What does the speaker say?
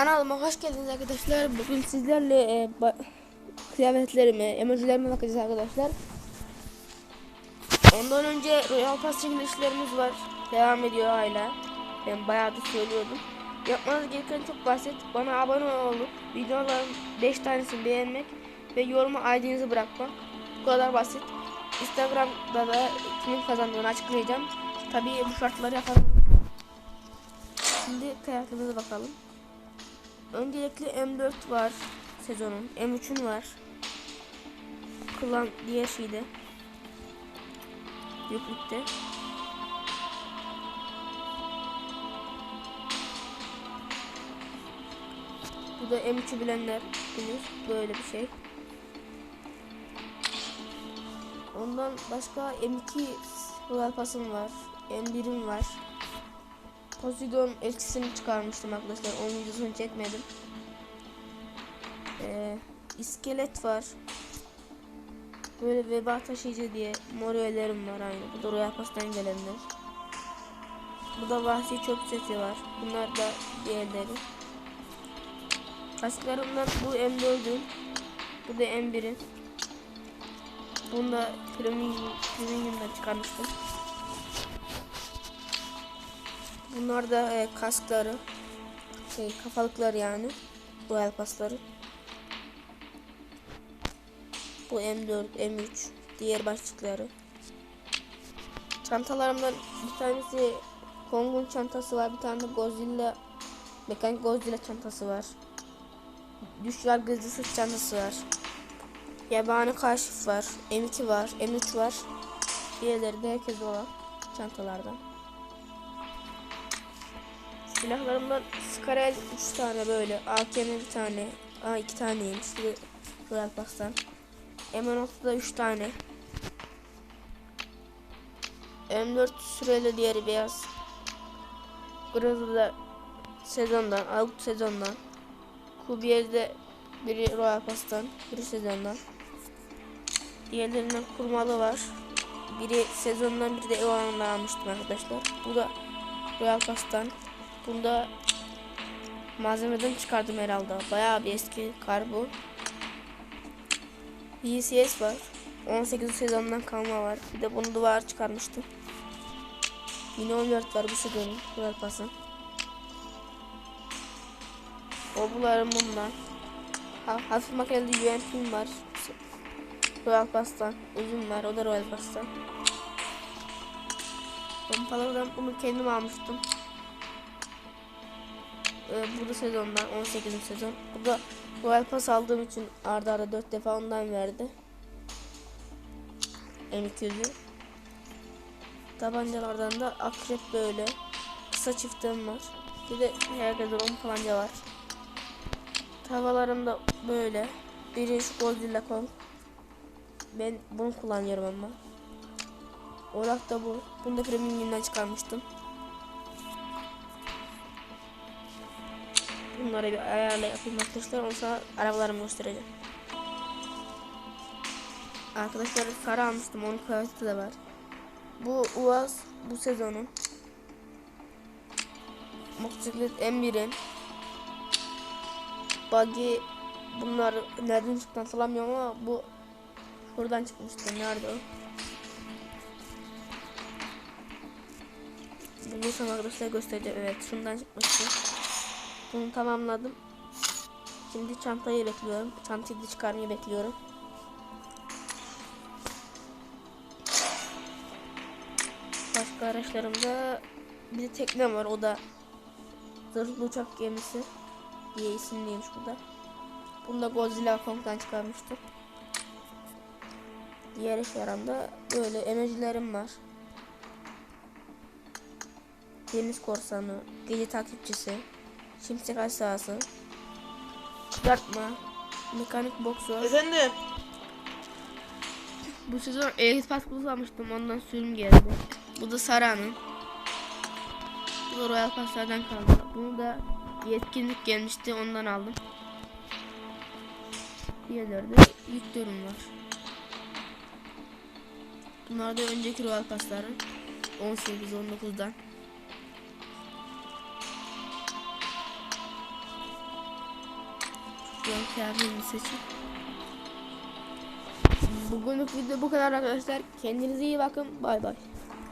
Kanalıma hoş geldiniz arkadaşlar. Bugün sizlerle e, kıyafetlerime, emojilerime bakacağız arkadaşlar. Ondan önce Royal Pass çekilişlerimiz var. Devam ediyor hala. Ben bayağı da söylüyordum. Yapmanız gereken çok basit. Bana abone olup videoların 5 tanesini beğenmek ve yoruma ID'nizi bırakmak. Bu kadar basit. Instagram'da da kimin kazandığını açıklayacağım. Tabii bu şartları yapalım. Şimdi kıyafetimize bakalım. Öncelikle M4 var sezonun. M3'ün var. Klan diğer şeyde. Yüklükte. Bu da M3'ü bilenler bilir. Böyle bir şey. Ondan başka M2 Royal Pass'ım var. M1'im var. Poseidon elçisini çıkarmıştım arkadaşlar. Onun videosunu çekmedim. Ee, iskelet var. Böyle veba taşıyıcı diye mor var aynı. Bu da Royal gelenler. Bu da vahşi çöp sesi var. Bunlar da diğerleri. Kasklarımdan bu M4'ün. Bu da M1'in. Bunu da premium, premium'dan çıkarmıştım. Bunlar da e, kaskları. Şey kafalıklar yani. Royal pasları. Bu M4, M3. Diğer başlıkları. Çantalarımdan bir tanesi Kong'un çantası var. Bir tane de Godzilla mekanik Godzilla çantası var. Düş yargıcı sırt çantası var. Yabani kaşif var. M2 var. M3 var. Diğerleri de herkes olan çantalardan. Silahlarımdan Skarel 3 tane böyle. AKM bir tane. Aa 2 taneymiş. Bir Royal Pass'tan. M16'da 3 tane. M4 süreli diğeri beyaz. Grozza'da sezondan, alt sezondan. Kubiyer'de biri Royal Pass'tan, biri sezondan. Diğerlerinden kurmalı var. Biri sezondan, biri de Evan'dan almıştım arkadaşlar. Bu da Royal Pass'tan. Bunda malzemeden çıkardım herhalde. Bayağı bir eski kar bu. VCS var. 18 sezondan kalma var. Bir de bunu duvar çıkarmıştım. Yine 14 var bu sezonun. Royal Pass'ın. Obularım bunlar. Ha, hafif makineli UMP'm var. Royal Pass'tan. Uzun var. O da Royal Pass'tan. Pompalardan bunu kendim almıştım. Ee, bu da sezondan 18. sezon. Bu da Royal Pass aldığım için arda arda 4 defa ondan verdi. M200'ü. Tabancalardan da akrep böyle. Kısa çiftim var. Bir de herkese 10 tabanca var. Tavalarım da böyle. Biri şu Godzilla Kong. Ben bunu kullanıyorum ama. Orak da bu. Bunu da premium'dan çıkarmıştım. Bunları bir ayarla yapayım arkadaşlar. Ondan sonra arabalarımı göstereceğim. Arkadaşlar kara almıştım. Onun kıyafeti de var. Bu Uaz bu sezonun. Motosiklet M1'in. Buggy bunlar nereden çıktı hatırlamıyorum ama bu buradan çıkmıştı. Nerede o? Bulursam arkadaşlar göstereceğim. Evet şundan çıkmıştı. Bunu tamamladım. Şimdi çantayı bekliyorum. Çantayı da çıkarmayı bekliyorum. Başka araçlarımda bir de tekne var. O da zırhlı uçak gemisi diye isimliymiş bu da. Bunu da Godzilla Kong'dan çıkarmıştım. Diğer eşyalarımda böyle emojilerim var. Deniz korsanı, gece takipçisi, Şimşek aşağısı. Kızartma. Mekanik boksör. Efendim. Bu sezon Elite Pass kullanmıştım. Ondan sürüm geldi. Bu da Sara'nın. Bu da Royal Pass'lardan kaldı. Bunu da yetkinlik gelmişti. Ondan aldım. Diğerleri de Victor'um var. Bunlar da önceki Royal Pass'ların. 18-19'dan. Şuradan kıyafetini seçin. Bugünlük video bu kadar arkadaşlar. Kendinize iyi bakın. Bay bay.